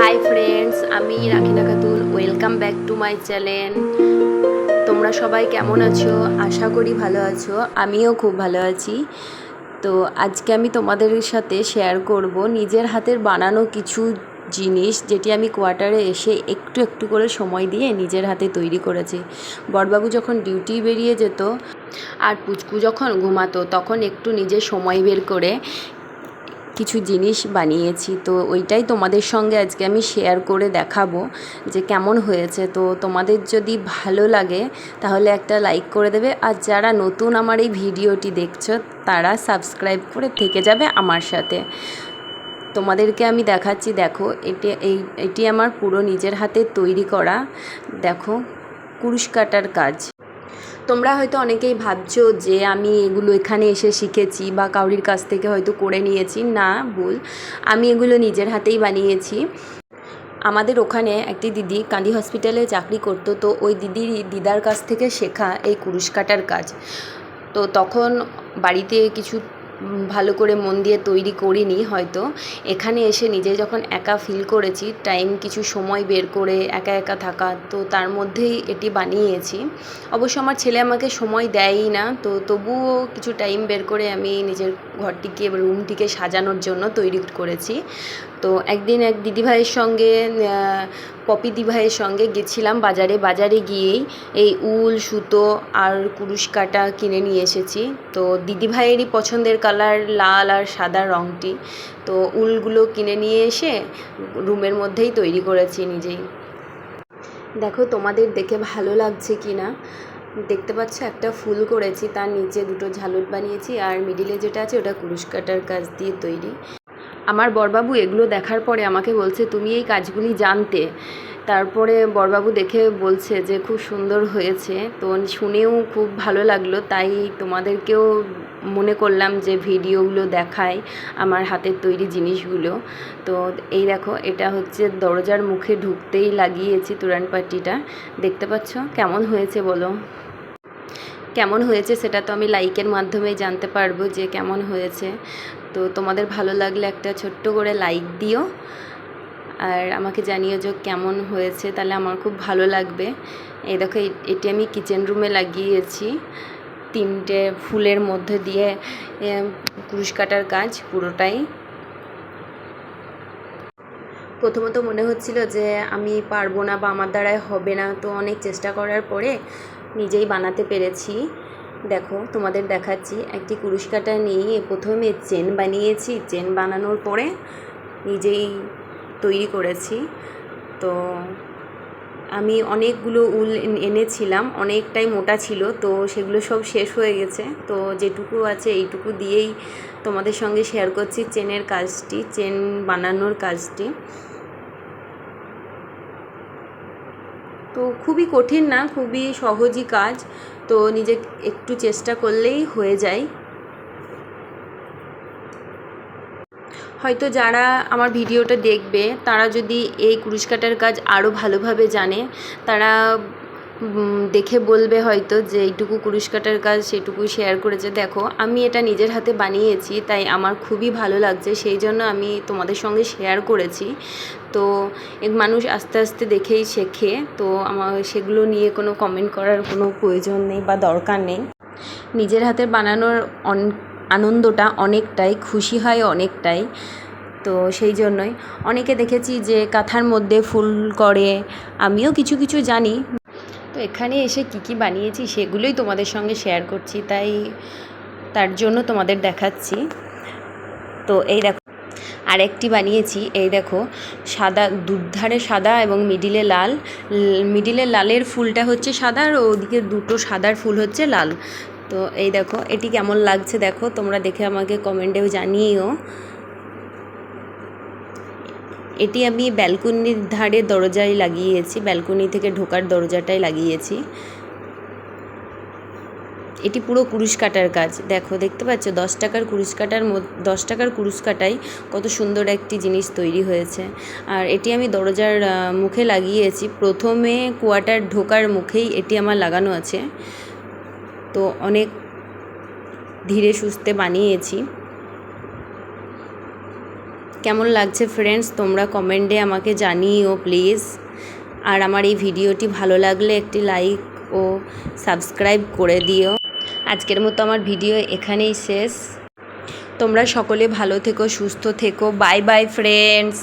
High friends আমি Rakhina Khatun welcome back to my channel তোমরা সবাই কেমন আছো? আশা করি ভালো আছো, আমিও খুব ভালো আছি। তো আজকে আমি তোমাদের সাথে শেয়ার করব নিজের হাতের বানানো কিছু জিনিস যেটি আমি কোয়ার্টারে এসে একটু একটু করে সময় দিয়ে নিজের হাতে তৈরি করেছি। বড়বাবু যখন ডিউটি বেরিয়ে যেত আর পুচকু যখন ঘুমাতো, তখন একটু নিজের সময় বের করে কিছু জিনিস বানিয়েছি। তো ওইটাই তোমাদের সঙ্গে আজকে আমি শেয়ার করে দেখাবো যে কেমন হয়েছে। তো তোমাদের যদি ভালো লাগে, তাহলে একটা লাইক করে দেবে। আর যারা নতুন আমার এই ভিডিওটি দেখছ, তারা সাবস্ক্রাইব করে থেকে যাবে আমার সাথে। তোমাদেরকে আমি দেখাচ্ছি, দেখো, এটি, এই, এটি আমার পুরো নিজের হাতে তৈরি করা, দেখো, কুরুশ কাটার কাজ। তোমরা হয়তো অনেকেই ভাবছ যে আমি এগুলো এখানে এসে শিখেছি বা কাউরির কাছ থেকে হয়তো করে নিয়েছি। না, ভুল। আমি এগুলো নিজের হাতেই বানিয়েছি। আমাদের ওখানে একটি দিদি কান্দি হসপিটালে চাকরি করতো, তো ওই দিদির দিদার কাছ থেকে শেখা এই কুরুশ কাটার কাজ। তো তখন বাড়িতে কিছু ভালো করে মন দিয়ে তৈরি করিনি হয়তো। এখানে এসে নিজে যখন একা ফিল করেছি টাইম কিছু সময় বের করে একা একা থাকা, তো তার মধ্যেই এটি বানিয়েছি। অবশ্য আমার ছেলে আমাকে সময় দেয়ই না, তো তবুও কিছু টাইম বের করে আমি নিজের ঘরটিকে রুমটিকে সাজানোর জন্য তৈরি করেছি। তো একদিন এক দিদিভাইয়ের সঙ্গে পপি দিভাইয়ের সঙ্গে গেছিলাম বাজারে। বাজারে গিয়েই এই উল, সুতো আর কুরুশ কাটা কিনে নিয়ে এসেছি। তো দিদিভাইয়েরই পছন্দের কালার লাল আর সাদা রঙটি তো উলগুলো কিনে নিয়ে এসে রুমের মধ্যেই তৈরি করেছি নিজেই। দেখো, তোমাদের দেখে ভালো লাগছে কি না দেখতে পাচ্ছ, একটা ফুল করেছি। তার নিচে দুটো ঝালট বানিয়েছি আর মিডিলে যেটা আছে ওটা কুরুশ কাটার কাজ দিয়ে তৈরি। আমার বরবাবু এগুলো দেখার পরে আমাকে বলছে, তুমি এই কাজগুলি জানতে। তারপরে বরবাবু দেখে বলছে যে, খুব সুন্দর হয়েছে। তো শুনেও খুব ভালো লাগল। তাই তোমাদেরকেও মনে করলাম যে, ভিডিওগুলো দেখায় আমার হাতের তৈরি জিনিসগুলো। তো এই দেখো, এটা হচ্ছে দরজার মুখে ঢুকতেই লাগিয়েছি তুরান পাট্টিটা দেখতে পাচ্ছ? কেমন হয়েছে বলো? কেমন হয়েছে সেটা তো আমি লাইকের মাধ্যমেই জানতে পারব যে কেমন হয়েছে। তো তোমাদের ভালো লাগলে একটা ছোট্ট করে লাইক দিও। আর আমাকে জানিও যে কেমন হয়েছে, তাহলে আমার খুব ভালো লাগবে। এই দেখো এটি আমি কিচেন রুমে লাগিয়েছি। তিনটে ফুলের মধ্যে দিয়ে কুরুশ কাটার কাজ পুরোটাই। প্রথমত মনে হচ্ছিল যে আমি পারব না বা আমার দ্বারায় হবে না, তো অনেক চেষ্টা করার পরে নিজেই বানাতে পেরেছি। দেখো, তোমাদের দেখাচ্ছি একটি কুরুশ কাটা নিয়ে প্রথমে চেন বানিয়েছি। চেন বানানোর পরে নিজেই তৈরি করেছি। তো আমি অনেকগুলো উল এন- এনেছিলাম, অনেকটাই মোটা ছিল। তো সেগুলো সব শেষ হয়ে গেছে। তো যেটুকু আছে এইটুকু দিয়েই তোমাদের সঙ্গে শেয়ার করছি চেনের কাজটি, চেন বানানোর কাজটি। তো খুবই কঠিন না, খুবই সহজই কাজ। তো নিজে একটু চেষ্টা করলেই হয়ে যায়। হয়তো যারা আমার ভিডিওটা দেখবে, তারা যদি এই কুরুশ কাটার কাজ আরও ভালোভাবে জানে, তারা দেখে বলবে হয়তো যে এইটুকু কুরুশ কাটার কাজ সেটুকু শেয়ার করেছে। দেখো, আমি এটা নিজের হাতে বানিয়েছি, তাই আমার খুবই ভালো লাগছে, সেই জন্য আমি তোমাদের সঙ্গে শেয়ার করেছি। তো এক মানুষ আস্তে আস্তে দেখেই শেখে, তো আমার সেগুলো নিয়ে কোনো কমেন্ট করার কোনো প্রয়োজন নেই বা দরকার নেই। নিজের হাতে বানানোর আনন্দটা অনেকটাই, খুশি হয় অনেকটাই। তো সেই জন্যই। অনেকে দেখেছি যে কাঁথার মধ্যে ফুল করে, আমিও কিছু কিছু জানি। তো এখানে এসে কী কী বানিয়েছি সেগুলোই তোমাদের সঙ্গে শেয়ার করছি, তাই তার জন্য তোমাদের দেখাচ্ছি। তো এই দেখো, আরেকটি বানিয়েছি, এই দেখো, সাদা, দুধারে সাদা এবং মিডিলে লাল। মিডিলে লালের ফুলটা হচ্ছে সাদা আর ওদিকে দুটো সাদার ফুল হচ্ছে লাল। তো এই দেখো, এটি কেমন লাগছে দেখো, তোমরা দেখে আমাকে কমেন্টেও জানিও এটি আমি ব্যালকনির ধারে দরজায় লাগিয়েছি, ব্যালকনি থেকে ঢোকার দরজাটায় লাগিয়েছি। এটি পুরো কুরুশ কাটার কাজ। দেখো, দেখতে পাচ্ছ, দশ টাকার কুরুশ কাটার দশ টাকার কুরুশ কাটাই কত সুন্দর একটি জিনিস তৈরি হয়েছে। আর এটি আমি দরজার মুখে লাগিয়েছি। প্রথমে কোয়ার্টার ঢোকার মুখেই এটি আমার লাগানো আছে। তো অনেক ধীরে সুস্থে বানিয়েছি। কেমন লাগছে ফ্রেন্ডস তোমরা কমেন্টে আমাকে জানিও প্লিজ আর আমার এই ভিডিওটি ভালো লাগলে একটি লাইক ও সাবস্ক্রাইব করে দিও। আজকের মতো আমার ভিডিও এখানেই শেষ। তোমরা সকলে ভালো থেকো, সুস্থ থেকো। Bye bye friends